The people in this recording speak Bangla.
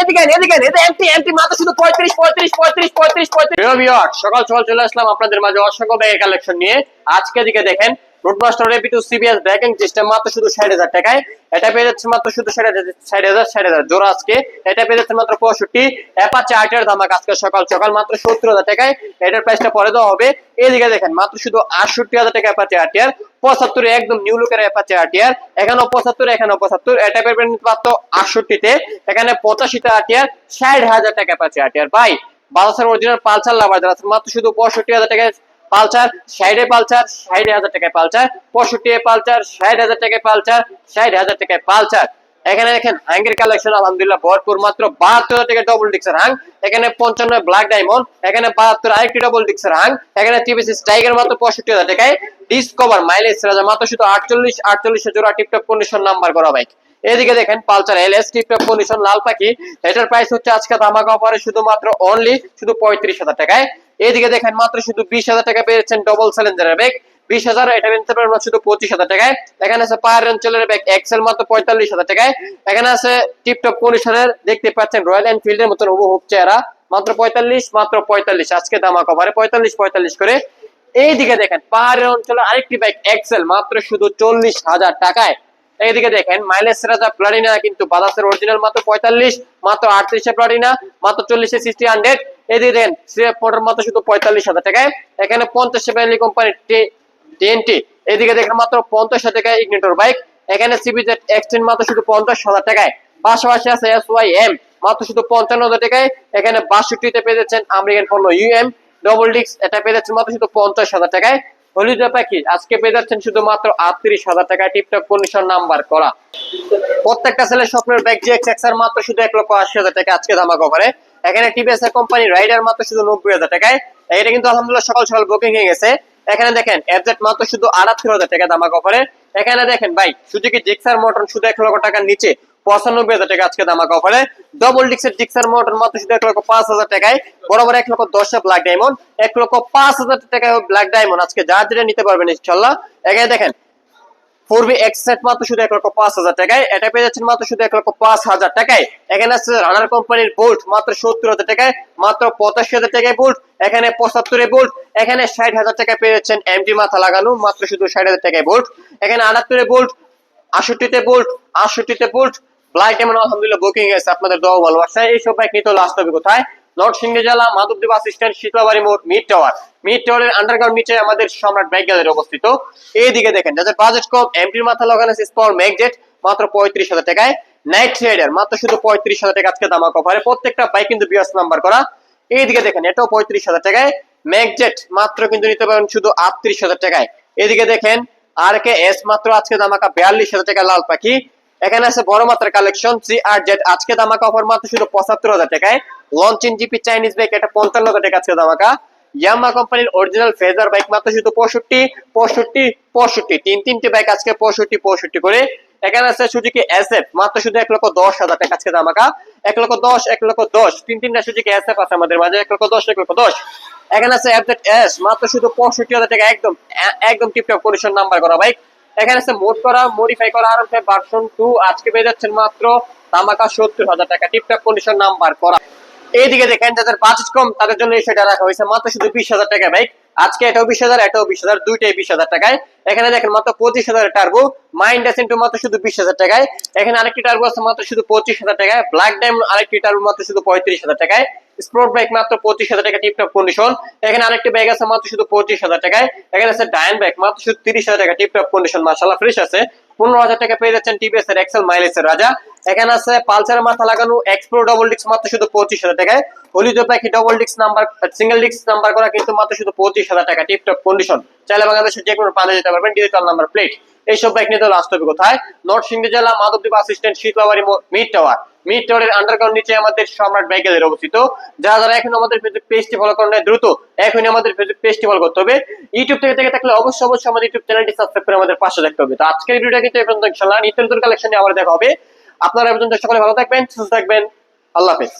এদিকে এদিকে মাত্র শুধু পঁয়ত্রিশ সকাল সকাল আসলাম আপনাদের মাঝে অসংখ্য ব্যাগের কালেকশন নিয়ে। আজকে দিকে দেখেন রুটমাস্টার সিবিএস ব্যাকিং সিস্টেম মাত্র শুধু ষাট হাজার টাকায়। এটা পেয়ে যাচ্ছে মাত্র শুধু ষাট হাজার ষাট হাজার ষাট হাজার। জোড়া আজকে। এটা পেয়ে যাচ্ছে মাত্র পঁয়ষট্টি। অ্যাপাচে আটের দামাক আজকে সকাল সকাল মাত্র সত্তর হাজার টাকায়। এটার প্রাইসটা পরে দেওয়া হবে। এদিকে দেখেন, মাত্র শুধু আটষট্টি হাজার টাকা পঁচাত্তরে একদম নিউ লুকের অ্যাপাচে আটিয়ার এখানেও পঁচাত্তর এখানেও পঁচাত্তর। এটা পেবেন মাত্র আটষট্টিতে। এখানে পঁচাশিতে আটিয়ার ষাট হাজার টাকা অ্যাপাচে আটিয়ার ভাই বাজাসের অরিজিনাল পালসার লাভার মাত্র শুধু পঁয়ষট্টি হাজার টাকায় পালচার ষাটে পালচার ষাট হাজার টাকায় পালচার পঁয়ষট্টি পালচার ষাট হাজার টাকায় পালচার ষাট হাজার টাকায় পালচার এখানে দেখেন হাঙ্গের কালেকশন আলহামদুলিল্লাহ, ভরপুর মাত্র বাহাত্তর টাকা ডবল ডিক্সের হাং এখানে পঞ্চান্ন ব্ল্যাক ডায়মন্ড এখানে বাহাত্তর আরেকটি ডবল ডিক্সের হাং এখানে টিভিসি স্ট্রাইকার মাত্র পঁয়ষট্টি হাজার টাকায়। ডিসকভার মাইলেজ রাজা মাত্র শুধু আটচল্লিশ আটচল্লিশ জোড়া টিপটপ কন্ডিশন নাম্বার করা বাইক এদিকে দেখেন Pulsar L S tiptop condition লাল পাখি, এটার প্রাইস হচ্ছে আজকে ধামাকা অফারে শুধুমাত্র অনলি শুধু পঁয়ত্রিশ হাজার টাকায়। এদিকে দেখেন মাত্র শুধু বিশ হাজার টাকা পেয়েছেন ডবল সিলিন্ডারের ব্যাগ বিশ হাজার, এটা নিতে পারবেন শুধু পঁচিশ হাজার টাকায়। এখানে আছে পায়ার অঞ্চলের ব্যাগ এক্সেল মাত্র পঁয়তাল্লিশ হাজার টাকায়। এখানে আছে টিপটপ কন্ডিশনের দেখতে পাচ্ছেন রয়্যাল এনফিল্ডের মতন হুবহুব চেহারা। মাত্র পঁয়তাল্লিশ মাত্র পঁয়তাল্লিশ। আজকে দামা কভারে পঁয়তাল্লিশ পঁয়তাল্লিশ করে। এইদিকে দেখেন পাহাড়ের অঞ্চলে আরেকটি বাইক এক্সেল মাত্র শুধু চল্লিশ হাজার টাকায়। এইদিকে দেখেন মাইলেজ রাজা প্লাটিনা কিন্তু বাজাসের অরিজিনাল মাত্র পঁয়তাল্লিশ, মাত্র আটত্রিশে প্লাটিনা মাত্র চল্লিশে সিক্সটি হান্ড্রেড এদিকে দেখেন সিএফ মোটর মাত্র শুধু পঁয়তাল্লিশ হাজার টাকায়। এখানে পঞ্চাশ ব্যালি কোম্পানির টিএনটি এদিকে দেখেন মাত্র পঞ্চাশ টাকায় ইগনিটর বাইক এখানে সিবিজেড এক্সটেন মাত্র শুধু পঞ্চাশ হাজার টাকায়। পাশাপাশি আছে এস ওয়াই এম মাত্র শুধু পঞ্চান্ন হাজার টাকায়। এখানে বাষট্টিতে পেয়ে যাচ্ছেন আমেরিকান পণ্য ইউএম ডবল ডিক্স এটা পেয়ে যাচ্ছেন মাত্র শুধু পঞ্চাশ হাজার টাকায়। হলিডে পাখি, আজকে পেয়ে যাচ্ছেন শুধুমাত্র আটত্রিশ হাজার টাকায়। টিপটপ কন্ডিশন নাম্বার করা। প্রত্যেকটা ছেলের স্বপ্নের ব্যাগ জি এক্সের মাত্র শুধু এক লক্ষ আশি হাজার টাকা আজকে ধামা কভারে এখানে টিভিএস কোম্পানি রাইডার মাত্র শুধু নব্বই হাজার টাকায়। এটা কিন্তু আলহামদুলিল্লাহ সকাল সকাল বুকিং হয়ে গেছে। এখানে দেখেন এফজেড মাত্র শুধু আটাত্তর হাজার টাকা দামা অফারে। এখানে দেখেন ভাই সুজুকি জিক্সার মোটর শুধু এক লক্ষ টাকার নিচে পঁচানব্বই হাজার টাকা আজকে দামাক অফারে। ডবল ডিক্সের জিক্সার মোটর মাত্র শুধু এক লক্ষ পাঁচ হাজার টাকায়। বরাবর এক লক্ষ দশ ব্ল্যাক ডায়মন্ড এক লক্ষ পাঁচ হাজার টাকায় ব্ল্যাক ডায়মন্ড আজকে যা যেটা নিতে পারবেন ইনশাল্লাহ। এখানে দেখেন ফোর এখানে ষাট হাজার টাকায় পেয়ে মাথা লাগানো, মাত্র শুধু ষাট হাজার এখানে আলহামদুলিল্লাহ বুকিং আপনাদের দোয়া ভালোবাসা এইসব বাইক নিতে লাস্ট হবে কোথায়? নর্থ জেলা মাধবদেব বাস স্ট্যান্ড শীতলাবাড়ি মোড়, মিড টাওয়ার। মিড টাওয়ারের আন্ডারগ্রাউন্ড নিচে আমাদের সম্রাট বাইক গ্যালারি অবস্থিত। এইদিকে দেখেন, যাদের বাজেট কম এমপির মাথা লাগানো স্পল ম্যাগজেট মাত্র পঁয়ত্রিশ হাজার টাকায়। নাইট রাইডার মাত্র শুধু পঁয়ত্রিশ হাজার টাকা আজকে দামা কভারে প্রত্যেকটা বাইক কিন্তু বিয়াস নাম্বার করা। এইদিকে দেখেন, এটাও পঁয়ত্রিশ হাজার টাকায়। ম্যাগজেট মাত্র কিন্তু নিতে পারেন শুধু আটত্রিশ হাজার টাকায়। এদিকে দেখেন আর কে এস মাত্র আজকে দামাকা বিয়াল্লিশ হাজার টাকা লাল পাখি। এখানে আছে বড় মাত্রার কালেকশন সি আর জেড আজকে দামাকা অফার মাত্র শুধু পঁচাত্তর হাজার টাকায়। লঞ্চিন জিপি চাইনিজ বাইক এটা পঞ্চান্ন হাজার টাকা আজকে দামাকা ইয়ামা কোম্পানির অরিজিনাল ফেজার বাইক মাত্র শুধু পঁয়ষট্টি পঁয়ষট্টি পঁয়ষট্টি। তিন তিনটে বাইক আজকে পঁয়ষট্টি পঁয়ষট্টি করে। এখানে আছে সুজুকি এস এফ মাত্র শুধু এক লক্ষ দশ হাজার টাকা আজকে দামাকা এক লক্ষ দশ, এক লক্ষ দশ। তিন তিনটা সুজুকি এস এফ আছে আমাদের মাঝে, এক লক্ষ দশ, এক লক্ষ দশ। এখানে আছে এফ এফজেড এস মাত্র শুধু পঁয়ষট্টি হাজার টাকা, একদম একদম টিপটপ কন্ডিশন নাম্বার করা বাইক এখানে আছে মোড করা মডিফাই করা আর ভার্সন টু আজকে পেয়ে যাচ্ছেন মাত্র তামাকা সত্তর হাজার টাকা। টিপটপ কন্ডিশন নাম্বার করা। এইদিকে দেখেন, যাদের বাজেট কম, তাদের জন্য এই সেটা রাখা হয়েছে মাত্র শুধু বিশ হাজার টাকা বাইক আজকে এটাও বিশ হাজার, এটাও বিশ হাজার, দুইটাই বিশ হাজার টাকায়। এখানে দেখেন, মাত্র পঁচিশ হাজার টার্বো মাইন্ড ইন্টু মাত্র শুধু বিশ হাজার টাকায়। এখানে আরেকটি টার্বো আছে মাত্র শুধু পঁচিশ হাজার টাকায়। ব্ল্যাক ডায়মন্ড আরেকটি টার্বো মাত্র শুধু পঁয়ত্রিশ হাজার টাকায়। স্পোর্ট মাত্র পঁচিশ হাজার টাকা টিপটপ কন্ডিশন এখানে আরেকটি ব্যাগ আছে মাত্র শুধু পঁচিশ হাজার টাকায়। এখানে আছে ডায়ন ব্যাগ মাত্র শুধু তিরিশ হাজার টাকা টিপটপ কন্ডিশন ফ্রেশ আছে। পনেরো হাজার টাকা পেয়ে যাচ্ছেন টিভিএস এর এক্সেল মাইলেজ এর রাজা। এখানে আছে মাথা লাগানো এক্সপ্রো ডবল ডিক্স মাত্র শুধু পঁচিশ হাজার টাকায়। ডবল নাম্বার সিঙ্গেল ডিক্স নাম্বার করা কিন্তু মাত্র শুধু পঁচিশ হাজার টাকা টিপটপ কন্ডিশন চাইলে বাংলাদেশের যে কোনো যেতে পারবেন ডিজিটাল নাম্বার প্লেট এইসব বাইক নিয়ে তো লাস্ট হবে কোথায়? নর্থ সিংহ জেলা Madhabdwip assistant Shitalabari mid tower mid টাওয়ারের আন্ডারগ্রাউন্ড নিচে আমাদের সম্রাট ব্যাগেলের অবস্থিত। যারা যারা এখন আমাদের ফেসবুক পেজটি ফলো করেন দ্রুত এখনই আমাদের ফেসবুক পেজটি ফলো করতে হবে। ইউটিউব থেকে থেকে থাকলে অবশ্যই অবশ্যই আমাদের ইউটিউব চ্যানেলটি সাবস্ক্রাইব করে আমাদের পাশে দেখতে হবে। তো আজকের ভিডিওটা কিন্তু এই পর্যন্ত, ইনশাআল্লাহ। নিত্য নতুন কালেকশন আবার দেখা হবে। আপনারা পর্যন্ত সকলে ভালো থাকবেন, সুস্থ থাকবেন। আল্লাহ হাফেজ।